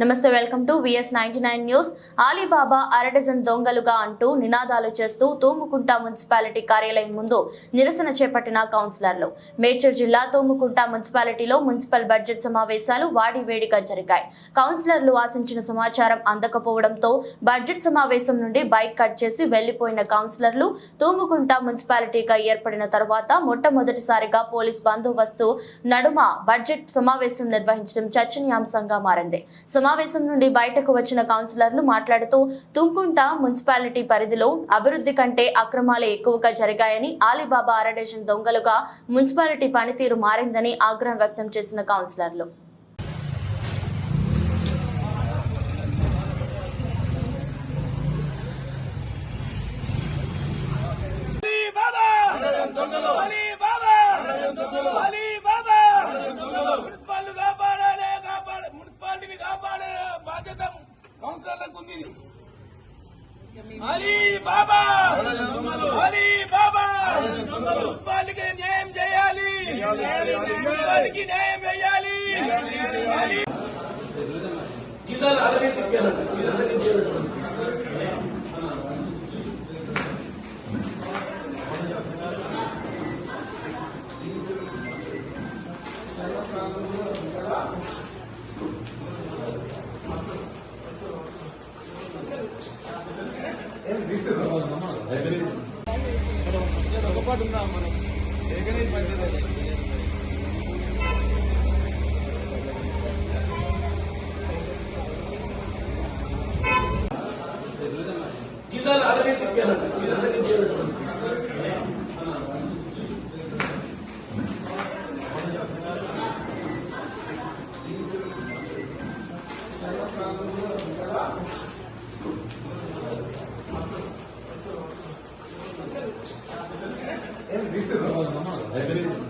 నమస్తే welcome to VS ninety nine news. Ali Baba అరడజన్ దొంగలుగా అంటూ నినాదాలు చేస్తూ తూముకుంట మున్సిపాలిటీ కార్యాలయం ముందు నిరసన చేపట్టిన కౌన్సిలర్లు. మేడ్చల్ జిల్లా తూముకుంట మున్సిపాలిటీలో మున్సిపల్ బడ్జెట్ సమావేశాలు వాడి వేడిగా జరిగాయి. కౌన్సిలర్లు ఆశించిన సమాచారం అందకపోవడంతో బడ్జెట్ సమావేశం నుండి బైక్ కట్ చేసి వెళ్ళిపోయిన కౌన్సిలర్లు తూముకుంట మున్సిపాలిటీగా ఏర్పడిన తర్వాత మొట్టమొదటిసారిగా పోలీస్ బందోబస్తు నడుమ బడ్జెట్ సమావేశం నిర్వహించడం చర్చనీయాంశంగా మారింది. సమావేశం నుండి బయటకు వచ్చిన కౌన్సిలర్లు మాట్లాడుతూ తుంకుంట మున్సిపాలిటీ పరిధిలో అభివృద్ధి కంటే అక్రమాలే ఎక్కువగా జరిగాయని ఆలీబాబా అరడేషన్ దొంగలుగా మున్సిపాలిటీ పనితీరు మారిందని ఆగ్రహం వ్యక్తం చేసిన కౌన్సిలర్లు. అలీ అవసరాల బాబా! అలీ బాబా! మున్సిపాలిటీకి న్యాయం చేయాలి. మున్సిపాలిటీకి చేయాలి Thank you. ఒకపాటు ఉందా మనం ఏకనైజ్ పంచాయతీ జిల్లాలు అలాగే చెప్పాలండి మీరందరికీ చేరటువంటి Thank you. Evet.